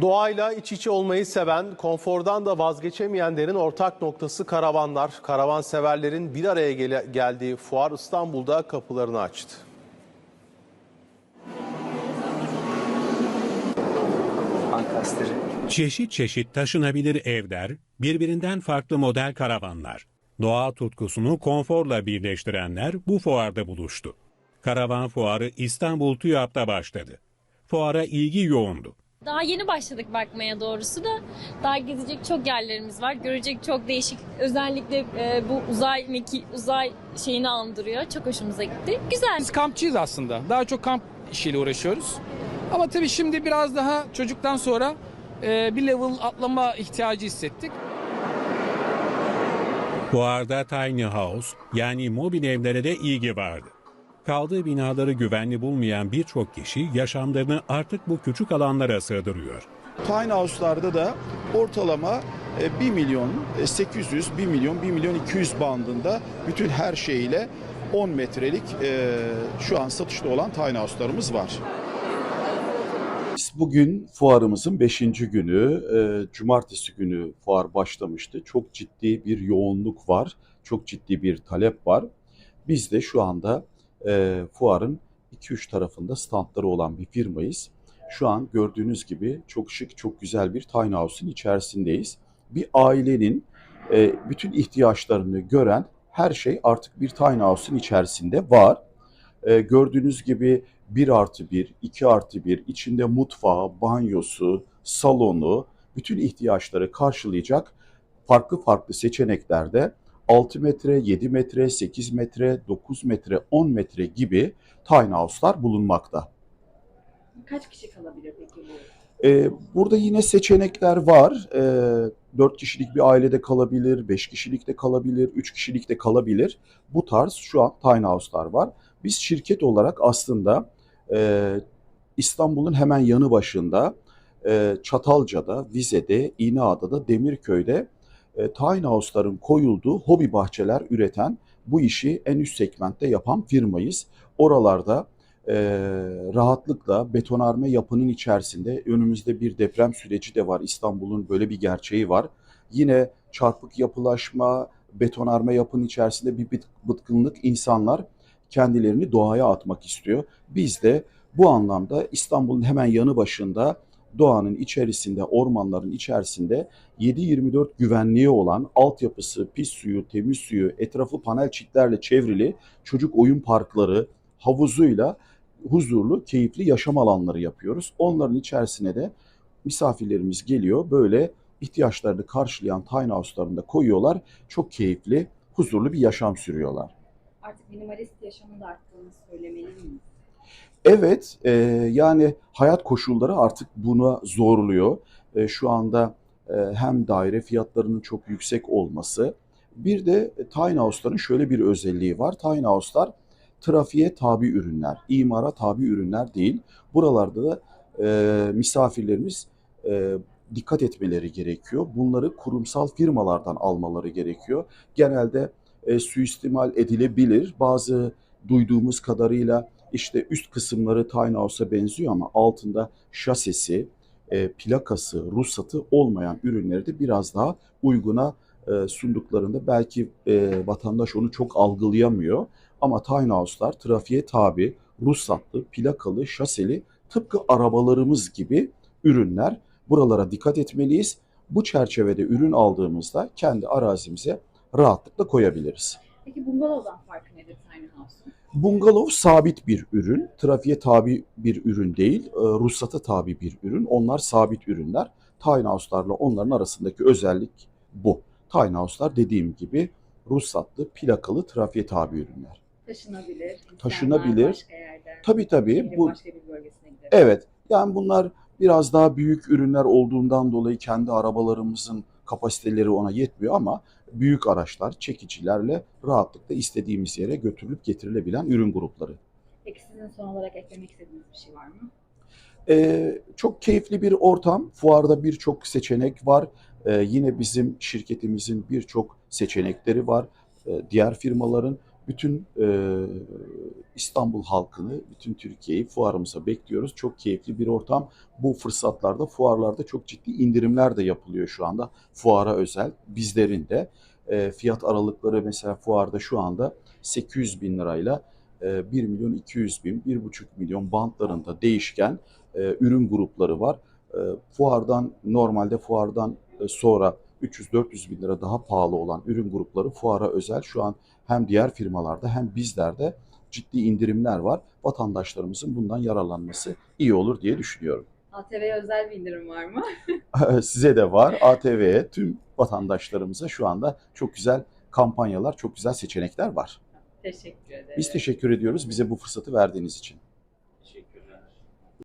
Doğayla iç içe olmayı seven, konfordan da vazgeçemeyenlerin ortak noktası karavanlar. Karavan severlerin bir araya gele- geldiği fuar İstanbul'da kapılarını açtı. Çeşit çeşit taşınabilir evler, birbirinden farklı model karavanlar. Doğa tutkusunu konforla birleştirenler bu fuarda buluştu. Karavan fuarı İstanbul TÜYAP'ta başladı. Fuara ilgi yoğundu. Daha yeni başladık bakmaya doğrusu da daha gezecek çok yerlerimiz var. Görecek çok değişik özellikle e, bu uzay meki, uzay şeyini andırıyor. Çok hoşumuza gitti. Güzel. Biz kampçıyız aslında. Daha çok kamp işiyle uğraşıyoruz. Ama tabii şimdi biraz daha çocuktan sonra e, bir level atlama ihtiyacı hissettik. Fuarda tiny house yani mobil evlere de ilgi vardı. Kaldığı binaları güvenli bulmayan birçok kişi yaşamlarını artık bu küçük alanlara sığdırıyor. Tiny House'larda da ortalama e, 1 milyon e, 800, 1 milyon, 1 milyon 200 bandında bütün her şeyiyle 10 metrelik e, şu an satışta olan Tiny House'larımız var. Biz Bugün fuarımızın 5. günü, e, cumartesi günü fuar başlamıştı. Çok ciddi bir yoğunluk var, çok ciddi bir talep var. Biz de şu anda e, fuarın 2-3 tarafında standları olan bir firmayız. Şu an gördüğünüz gibi çok şık, çok güzel bir tiny house'un içerisindeyiz. Bir ailenin e, bütün ihtiyaçlarını gören her şey artık bir tiny house'un içerisinde var. E, gördüğünüz gibi 1 artı 1, 2 artı 1, içinde mutfağı, banyosu, salonu, bütün ihtiyaçları karşılayacak farklı farklı seçeneklerde 6 metre, 7 metre, 8 metre, 9 metre, 10 metre gibi tiny house'lar bulunmakta. Kaç kişi kalabilir peki bu? Ee, burada yine seçenekler var. Ee, 4 kişilik bir ailede kalabilir, 5 kişilik de kalabilir, 3 kişilik de kalabilir. Bu tarz şu an tiny house'lar var. Biz şirket olarak aslında e, İstanbul'un hemen yanı başında e, Çatalca'da, Vize'de, İğneada'da, Demirköy'de e, tiny house'ların koyulduğu hobi bahçeler üreten bu işi en üst segmentte yapan firmayız. Oralarda e, rahatlıkla betonarme yapının içerisinde önümüzde bir deprem süreci de var. İstanbul'un böyle bir gerçeği var. Yine çarpık yapılaşma, betonarme yapının içerisinde bir bıt- bıtkınlık insanlar kendilerini doğaya atmak istiyor. Biz de bu anlamda İstanbul'un hemen yanı başında doğanın içerisinde, ormanların içerisinde 7-24 güvenliği olan altyapısı, pis suyu, temiz suyu, etrafı panel çitlerle çevrili çocuk oyun parkları, havuzuyla huzurlu, keyifli yaşam alanları yapıyoruz. Onların içerisine de misafirlerimiz geliyor. Böyle ihtiyaçlarını karşılayan tiny house'larını da koyuyorlar. Çok keyifli, huzurlu bir yaşam sürüyorlar. Artık minimalist yaşamın da arttığını söylemeli miyiz? Evet, e, yani hayat koşulları artık buna zorluyor. E, şu anda e, hem daire fiyatlarının çok yüksek olması, bir de tiny house'ların şöyle bir özelliği var. Tiny house'lar trafiğe tabi ürünler, imara tabi ürünler değil. Buralarda da e, misafirlerimiz e, dikkat etmeleri gerekiyor. Bunları kurumsal firmalardan almaları gerekiyor. Genelde e, suistimal edilebilir. Bazı duyduğumuz kadarıyla işte üst kısımları tiny benziyor ama altında şasisi, e, plakası, ruhsatı olmayan ürünleri de biraz daha uyguna e, sunduklarında belki e, vatandaş onu çok algılayamıyor. Ama tiny house'lar trafiğe tabi, ruhsatlı, plakalı, şaseli tıpkı arabalarımız gibi ürünler. Buralara dikkat etmeliyiz. Bu çerçevede ürün aldığımızda kendi arazimize rahatlıkla koyabiliriz. Peki bungalovdan farkı nedir Tiny House'un? Bungalov sabit bir ürün, trafiğe tabi bir ürün değil, e, ruhsata tabi bir ürün. Onlar sabit ürünler. Tiny house'larla onların arasındaki özellik bu. Tiny house'lar dediğim gibi ruhsatlı, plakalı, trafiğe tabi ürünler. Taşınabilir. Taşınabilir. Başka yerden. Tabii tabii. Bu, başka bir bölgesine evet, yani bunlar biraz daha büyük ürünler olduğundan dolayı kendi arabalarımızın kapasiteleri ona yetmiyor ama büyük araçlar, çekicilerle rahatlıkla istediğimiz yere götürülüp getirilebilen ürün grupları. Peki sizin son olarak eklemek istediğiniz bir şey var mı? Ee, çok keyifli bir ortam. Fuarda birçok seçenek var. Ee, yine bizim şirketimizin birçok seçenekleri var. Ee, diğer firmaların Bütün e, İstanbul halkını, bütün Türkiye'yi fuarımıza bekliyoruz. Çok keyifli bir ortam. Bu fırsatlarda, fuarlarda çok ciddi indirimler de yapılıyor şu anda. Fuara özel, bizlerin de. E, fiyat aralıkları mesela fuarda şu anda 800 bin lirayla e, 1 milyon 200 bin, 1,5 milyon bantlarında değişken e, ürün grupları var. E, fuardan, normalde fuardan e, sonra 300-400 bin lira daha pahalı olan ürün grupları fuara özel şu an hem diğer firmalarda hem bizlerde ciddi indirimler var. Vatandaşlarımızın bundan yararlanması iyi olur diye düşünüyorum. ATV'ye özel bir indirim var mı? Size de var. ATV'ye tüm vatandaşlarımıza şu anda çok güzel kampanyalar, çok güzel seçenekler var. Teşekkür ederim. Biz teşekkür ediyoruz bize bu fırsatı verdiğiniz için.